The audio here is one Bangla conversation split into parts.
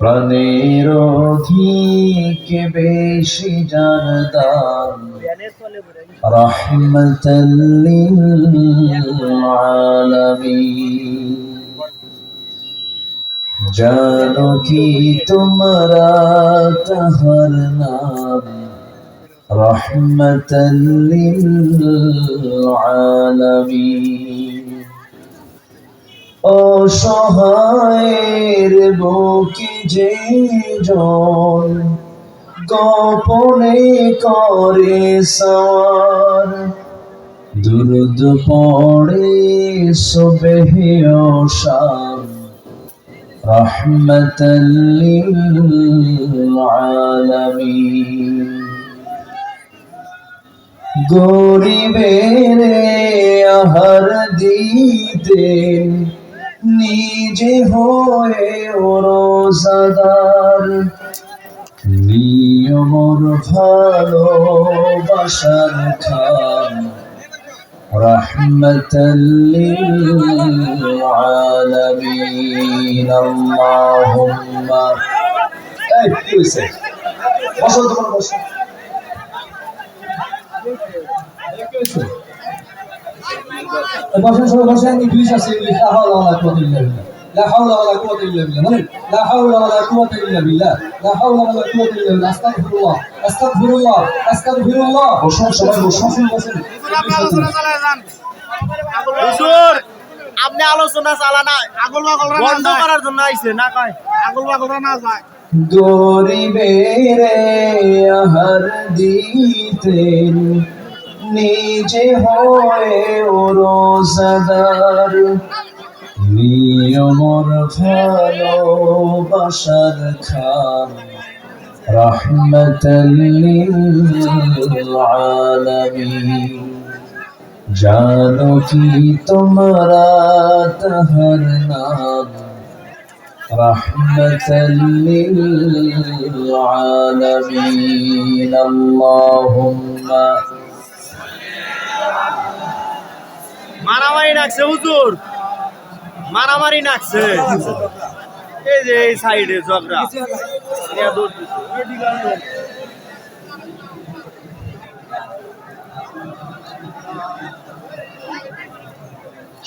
প্রাণের অধিক বেশি জানদাম রহমতাল্লিল আলামিন জানো কি তোমরা তাহার নাম? রহমতাল্লিল আলামিন অসহায়ের বুকে যে জন গোপনে করে সওয়ার দুরুদ পড়ে সুবহে রহমতাল্লিল আলামিন গরিবের আহার দিতেন। নিজে হয়ে রোজাদার নিয়মর ভালোবাসার খান রহমতাল্লিল আলামিন আল্লাহুম্মা। এই কি বসো বসেন সবাই বসেন ইংলিশ আছে ইংলিশ লা হাওলা ওয়ালা কুওয়াতা ইল্লা বিল্লাহ। লা হাওলা ওয়ালা কুওয়াতা ইল্লা বিল্লাহ মানে লা হাওলা ওয়ালা কুওয়াতা ইল্লা বিল্লাহ। লা হাওলা ওয়ালা কুওয়াতা ইল্লা বিল্লাহ আস্তাগফিরুল্লাহ আস্তাগফিরুল্লাহ আস্তাগফিরুল্লাহ। বসুন সবাই বসুন বসেন। বসেন হুজুর! আপনি আলোচনা চালান আগুল বাগল বন্ধ করার জন্য আইছে না কয়? আগুল বাগল না যায়। গরিবের আহার দিতেন নিজে হয়ে রোজাদার নিয়মর ভালোবাসার খান রহমতাল্লিল আলামিন জানো কি তোমরা তাহার নাম رحمة للعالمين اللهم মারামারি নাকছে হুজুর। মারামারি নাকছে। এই যে এই সাইডে ঝগড়া।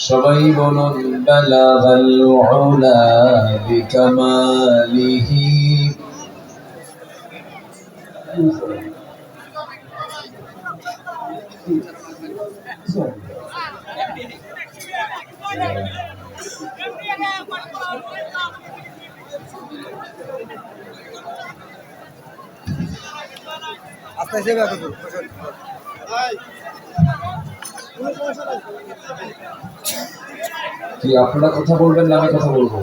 সবাই বলুন বালাগাল উলা বিকামালিহি কি, আপনারা কথা বলবেন না, আমি কথা বলব?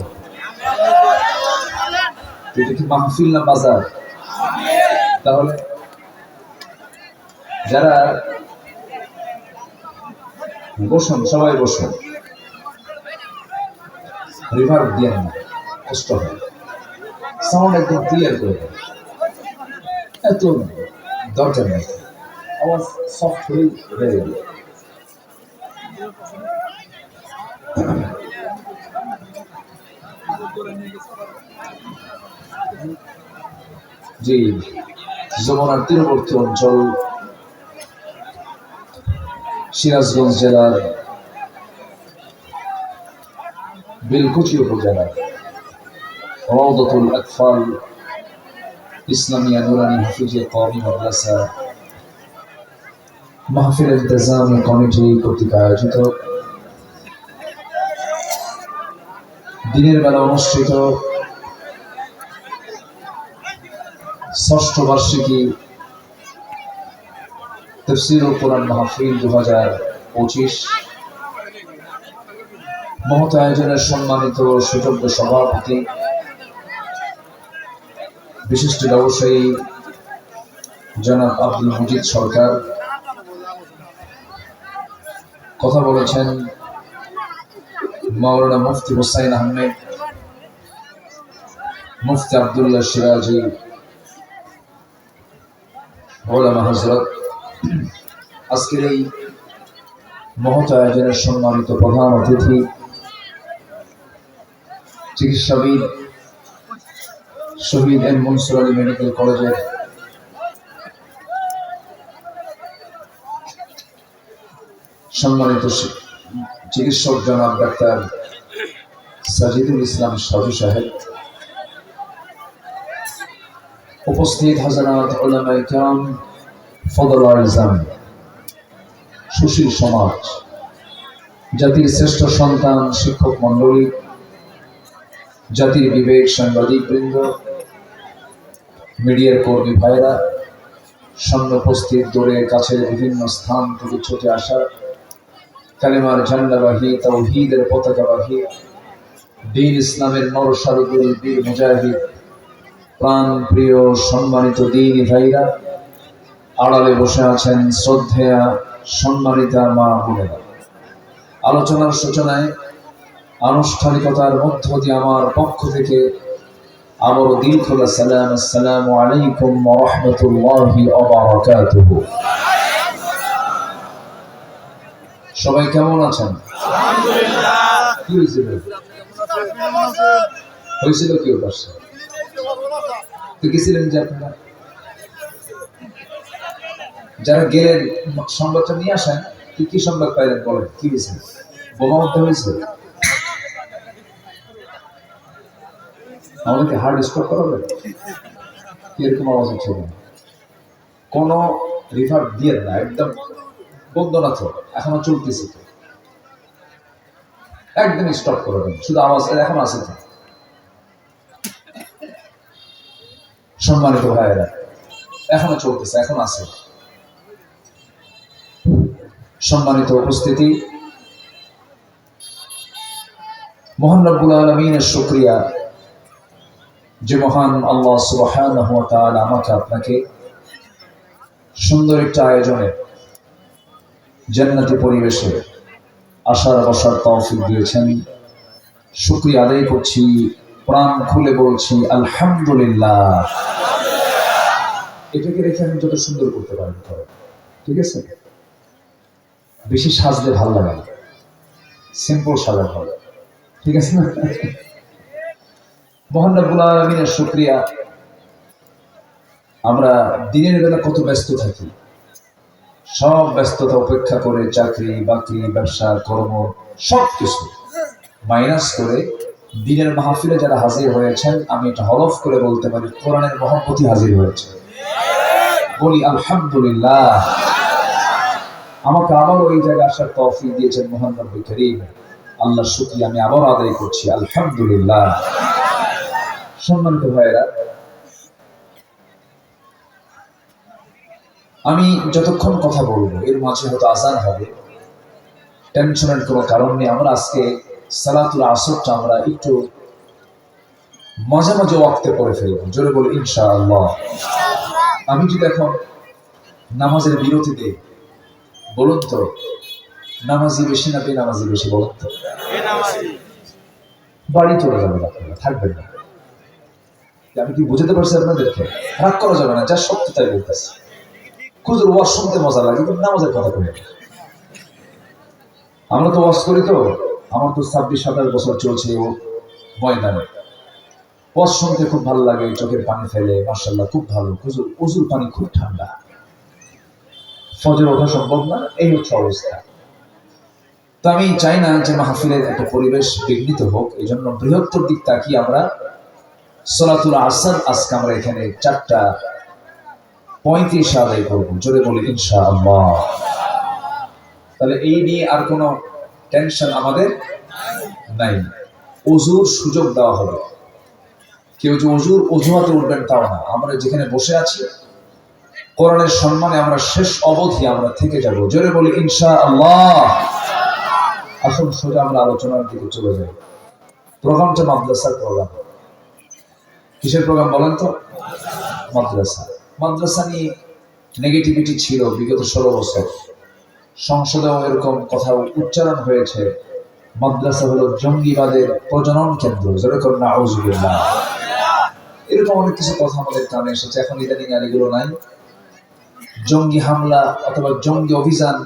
এটা কি মাহফিল না বাজার, তাহলে যারা বসুন, সবাই বসুন। রিভার দিয়ে কষ্ট হয়। সাউন্ড একদম ক্লিয়ার করে দেন। এত দরকার নেই আওয়াজ সফট হয়ে বেড়ে গেল জি, যমুনার তীরবর্তী অঞ্চল সিরাজগঞ্জ জেলার বেলকুচি উপজেলার রওদাতুল আকফাল ইসলামিয়া নুরানি হাফিজিয়া কওমি মাদ্রাসা মাহফিল ইন্তজামি কমিটি কর্তৃক আয়োজিত। দিনের বেলা অনুষ্ঠিত ষষ্ঠ বার্ষিকী তফসির কোরআন মাহফিল দু হাজার পঁচিশ। মহত আয়োজনের সম্মানিত সুযোগ্য সভাপতি, বিশিষ্ট ব্যবসায়ী জনাব আব্দুল মজিদ সরকার। কথা বলেছেন মাওলানা মুফতি হুসাইন আহমেদ, মুফতি আবদুল্লাহ সিরাজি, ওলামা হজরত আজকের এই মহত আয়োজনের সম্মানিত প্রধান অতিথি, চিকিৎসাবিদ শহীদ এম মনসুর আলী মেডিকেল কলেজের সম্মানিত চিকিৎসক জনাব ডাক্তার সাজিদুল ইসলাম সাজু সাহেব, উপস্থিত হাজারাত ওলামাই কাম ফদল সুশীল সমাজ, জাতির শ্রেষ্ঠ সন্তান, শিক্ষক মণ্ডলী, জাতির বিবেক সাংবাদিক বৃন্দ, মিডিয়ার কর্মী ভাইরা সামনে উপস্থিত দূরে কাছের বিভিন্ন স্থান থেকে ছুটে আসা, কালেমার ঝান্ডাবাহী, তাওহীদের পতাকাবাহী দিন ইসলামের নরসারুদুল বীর মুজাহিদ, প্রাণ প্রিয় সম্মানিত দিনী ভাইরা, আড়ালে বসে আছেন শ্রদ্ধেয়া সম্মানিতা মা বোনেরা আলোচনার সূচনায় আনুষ্ঠানিকতার মধ্য দিয়ে আমার পক্ষ থেকে আবারও দিল খোলা সালাম আসসালামু আলাইকুম রাহমাতুল্লাহি সবাই কেমন আছেন? কি হয়েছিল? হয়েছিল কি? পাশে তো গেছিলেন যে আপনারা? যারা গেলেন সংবাদটা নিয়ে আসেন, কি কি সংবাদ পাইলেন বলেন? কি হয়েছে বোমা মধ্যে হয়েছে? আমাদেরকে হার্ড স্টপ করাবে? এরকম আওয়াজ না কোন দিয়ে না, একদম বন্ধ না তো, এখনও চলতেছে তো। একদম স্টপ করবেন শুধু আওয়াজ এখন আছে তো। সম্মানিত ভাইয়েরা, এখনও চলতেছে, এখন আছে। সম্মানিত উপস্থিতি। মোহান আলমিনের শুক্রিয়া। যে মহান আল্লাহ তাআলা আমাকে আপনাকে সুন্দর একটা আয়োজনে জান্নাতি পরিবেশে আসার, বসার তৌফিক দিয়েছেন। শুক্রিয়া আদায় করছি, প্রাণ খুলে বলছি, আলহামদুলিল্লাহ। এটাকে রেখে আমি যত সুন্দর করতে পারি, ঠিক আছে? বেশি সাজলে ভালো লাগে সিম্পল সাজা ভালো। ঠিক আছে না? মোহান রব্বুল আলমিনের শুক্রিয়া। আমরা দিনের বেলা কত ব্যস্ত থাকি। সব ব্যস্ততা উপেক্ষা করে চাকরি, বাকরি, ব্যবসা, কর্ম সব কিছু মাইনাস করে দিনের মাহফিলে যারা হাজির হয়েছেন, আমি এটা হলফ করে বলতে পারি, কোরআনের মহব্বতী হাজির হয়েছে। বলি আলহামদুলিল্লাহ। আমাকে আবার ওই জায়গায় আসার তৌফিক দিয়েছেন মোহাম্মদ করিম। আল্লাহর শুকরিয়া আমি আবার আদায় করছি, আলহামদুলিল্লাহ। সম্মানিত ভাইয়েরা, আমি যতক্ষণ কথা বলব, এর মাঝে হয়তো আজান হবে। টেনশনের কোনো কারণ নেই, আমরা আজকে সালাতুল আসরটা আমরা একটু মাঝে মাঝে ওয়াক্তে পড়ে ফেলব, জোরে বলি ইনশাআল্লাহ। আমি যদি এখন নামাজের বিরতি দিই বলুন তো নামাজি বেশি না বেনামাজি বেশি বলুন তো? বাড়ি চলে যাবেন আপনারা থাকবেন না। আমি কি বুঝতে পারছি আপনাদেরকে? রাগ করা যাবে না যা সত্য তাই বলতেছি। খুঁজুর ওয়াজ শুনতে মজা লাগে কিন্তু নামাজের কথা কই আমরা তো ওয়াজ করি তো আমার তো ছাব্বিশ সাতাশ বছর চলছে ও ময়দানে। ওয়াজ শুনতে খুব ভালো লাগে চোখের পানি ফেলে মার্শাল্লাহ খুব ভালো। খুজুর উজুর পানি খুব ঠান্ডা। ফজর ওঠা সম্ভব না, এই হচ্ছে অবস্থা। তো আমি চাই না যে মাহফিলের একটা পরিবেশ বিঘ্নিত হোক এই জন্য বৃহত্তর দিক তাকিয়ে আমরা সলাতুল আসাদ আজকে আমরা এখানে চারটা পঁয়ত্রিশ আদায় করব। জোরে বলি ইনশা তাহলে এই নিয়ে আর কোনো টেনশন আমাদের নাই। অজুর সুযোগ দেওয়া হবে। কেউ যে অজুর অজুহাতে উঠবেন তাও না। আমরা যেখানে বসে আছি কোরআনের সম্মানে আমরা শেষ অবধি আমরা থেকে যাব। জোরে বলি ইনশা আল্লাহ আসুন, সোজা আমরা আলোচনার দিকে চলে যাই। প্রোগ্রামটা মাদ্রাসার প্রোগ্রাম। কিসের প্রোগ্রাম বলেন তো? মাদ্রাসা। মাদ্রাসা নিয়ে নেগেটিভিটি ছিল বিগত ষোলো বছর। সংসদেও এরকম কথা উচ্চারণ হয়েছে। মাদ্রাসা হলো জঙ্গিবাদের প্রজনন কেন্দ্র। যেরকম না এরকম অনেক কিছু কথা আমাদের কানে এসেছে। এখন ইদানিং আর এগুলো নাই। জঙ্গি হামলা অথবা জঙ্গি অভিযান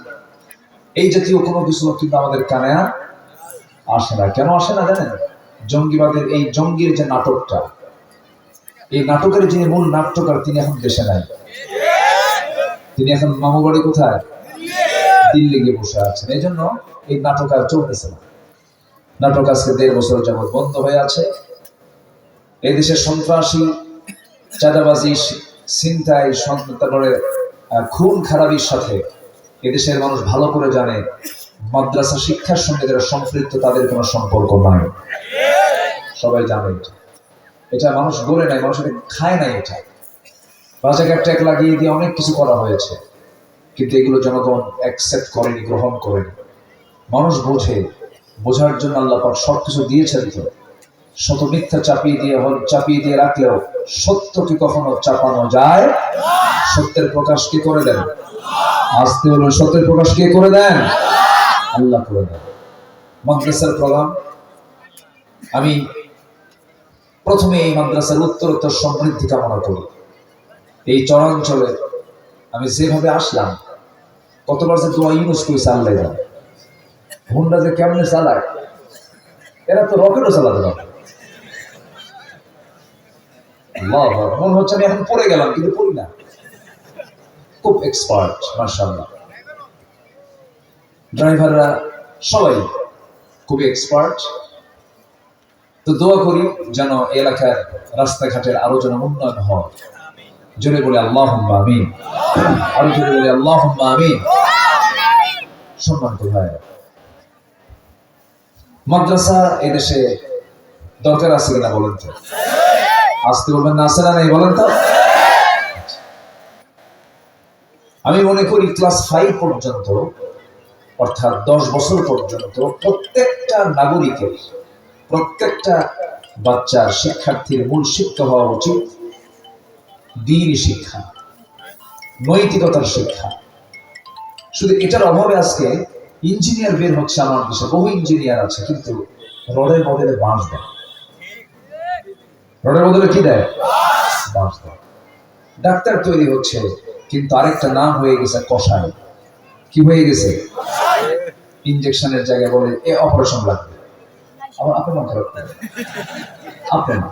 এই জাতীয় কোনো কিছু কিন্তু আমাদের কানে আসে না। কেন আসে না জানেন? জঙ্গিবাদের এই জঙ্গির যে নাটকটা এই নাটকের যিনি মূল নাট্যকার তিনি এখন দেশে নাই। তিনি এখন মামু বাড়ি কোথায়? দিল্লি গিয়ে বসে আছেন। এই জন্য এই নাটক আর চলতেছে না। নাটক আজকে দেড় বছর যাবৎ বন্ধ হয়ে আছে। এই দেশের সন্ত্রাসী চাঁদাবাজি তারপরে আহ, খুন খারাপির সাথে এদেশের মানুষ ভালো করে জানে, মাদ্রাসা শিক্ষার সঙ্গে যারা সম্পৃক্ত, তাদের কোনো সম্পর্ক নাই। সবাই জানে এটা। মানুষ বলে নাই, মানুষ খায় নাই এটা। বাজাকে ট্যাগ লাগিয়ে দিয়ে অনেক কিছু করা হয়েছে, কিন্তু এগুলো জনগণ অ্যাকসেপ্ট করেনি, গ্রহণ করেনি। মানুষ বোঝে, বোঝার জন্য আল্লাহ সব কিছু দিয়েছেন তো। শত মিথ্যা চাপিয়ে দিয়ে চাপিয়ে দিয়ে রাখলেও সত্যকে কখনো চাপানো যায় সত্যের প্রকাশ কে করে দেন? আসতে হলো সত্যের প্রকাশ কে করে দেন? আল্লাহ করে দেন। মাদ্রাসার প্রধান, আমি প্রথমে এই মাদ্রাসার উত্তরোত্তর সমৃদ্ধি কামনা করি। এই চরাঞ্চলে আমি যেভাবে আসলাম, কতবার যে দোয়া ইউনুস করেছে, আল্লাহ জানে। হুন্ডা যে কেমনে চালায়, এরা তো রকেটও চালাতে পারে। মনে হচ্ছে আমি এখন পড়ে গেলাম, কিন্তু পড়ি না। খুব এক্সপার্ট মার্শাল্লাহ ড্রাইভাররা সবাই এক্সপার্ট তো দোয়া করি যেন এলাকার রাস্তাঘাটের আরও যেন উন্নয়ন হয়। জোরে বলে আল্লাহ আমিন। আরও জোরে বলে আল্লাহ আমিন। সম্মানিত ভাই মাদ্রাসা এদেশে দরকার আছে কিনা বলেন তো? আসতে বলবেন না আছে না, নেই, বলেন তো। আমি মনে করি ক্লাস ফাইভ পর্যন্ত, অর্থাৎ দশ বছর পর্যন্ত প্রত্যেকটা নাগরিকের, প্রত্যেকটা বাচ্চার শিক্ষার্থীর মূল শিক্ষা হওয়া উচিত দিন শিক্ষা, নৈতিকতার শিক্ষা। শুধু এটার অভাবে আজকে ইঞ্জিনিয়ার বের হচ্ছে আমার দেশে, বহু ইঞ্জিনিয়ার আছে, কিন্তু রডের বদলে বাঁশ দেয়। রডের বদলে কি দেয়? ডাক্তার তৈরি হচ্ছে, কিন্তু আরেকটা নাম হয়ে গেছে কষায়। কি হয়ে গেছে? ইনজেকশনের জায়গায় বলে, এ অপারেশন লাগবে। আমার আপনার মন খারাপ করে। আপনি না